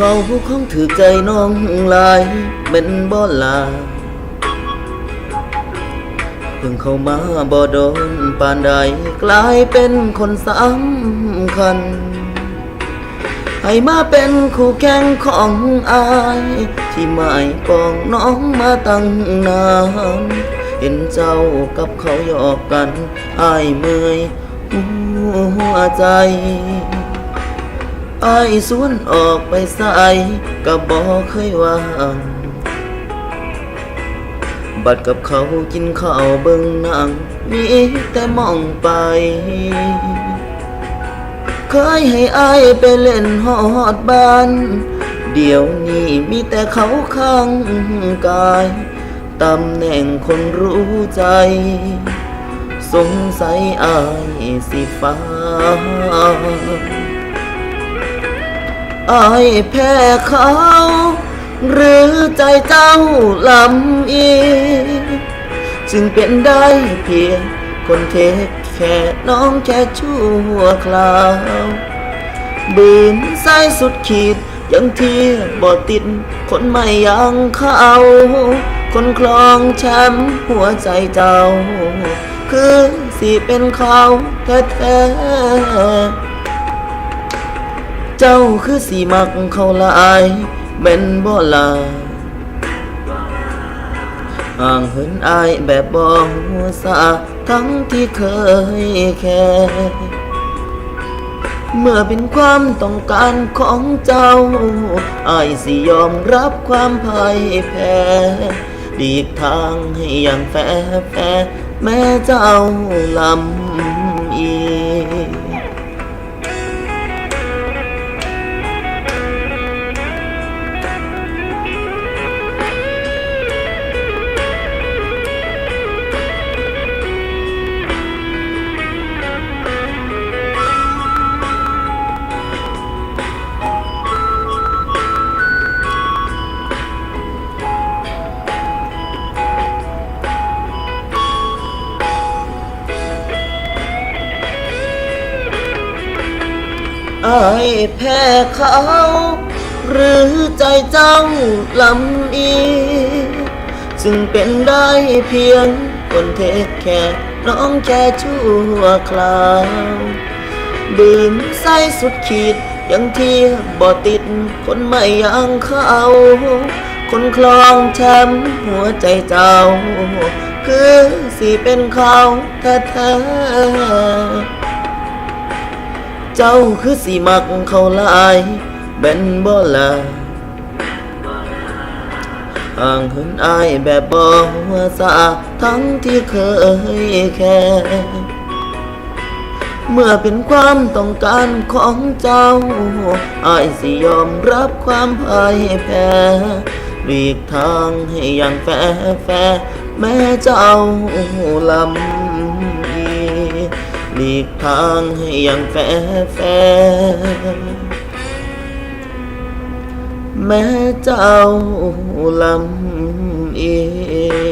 เขาคงถือใจน้องลายเป็นบ่ลาเพิ่งเข้ามาบ่โดนปานใดกลายเป็นคนสำคัญ ให้มาเป็นคู่แข่งของอาย ที่หมายปองน้องมาตั้งนานเห็นเจ้ากับเขาหยอกกันอายเมื่อยหัวใจ อายสวนออกไปใส่ก็บอกเคยว่างบัดกับเขากินข้าวเบิ่งหนังมีแต่มองไป เคยให้อายไปเล่นฮอดบ้าน เดี๋ยวนี้มีแต่เขาข้างกายตำแหน่งคนรู้ใจ สงสัยอายสิฟ้า อายแพ้เขา หรือใจเจ้าลำอีจึงเป็นได้เพียงคนเทคแค่น้องแค่ชั่วคราวบืนสายสุดขีดยังเทียบบ่ติด คนไม่ยังเข้า คนคลองแชมป์หัวใจเจ้า คือสิเป็นเขาแท้ๆ เจ้าคือสีมักเขาลายแม่นบ่ลาห่างเหินอายแบบบ่หัวสาทั้งที่เคยแค่เมื่อเป็นความต้องการของเจ้าอายสิยอมรับความพ่ายแพ้ดีกทางให้อย่างแฟแฟแม้เจ้าลำอี อายแพ้เขา หรือใจเจ้าลำอีจึงเป็นได้เพียงคนเทคแค่น้องแค่ชั่วคราวดื่มไส้สุดขีดยังเทียบบ่ติด คนไม่ยังเข้าคนคลองแชมป์หัวใจเจ้า คือสิเป็นเขาแท้ๆ เจ้าคือสีมักเขาลายแบนบ่ลาห่างเหินอายแบบบ่หัวสาทั้งที่เคยแค่เมื่อเป็นความต้องการของเจ้าอายสิยอมรับความพ่ายแพ้หลีกทางให้อย่างแฟแฟแม้เจ้าลำ หลีกทางให้อย่างแฟแฟแม้เจ้าลำเอีย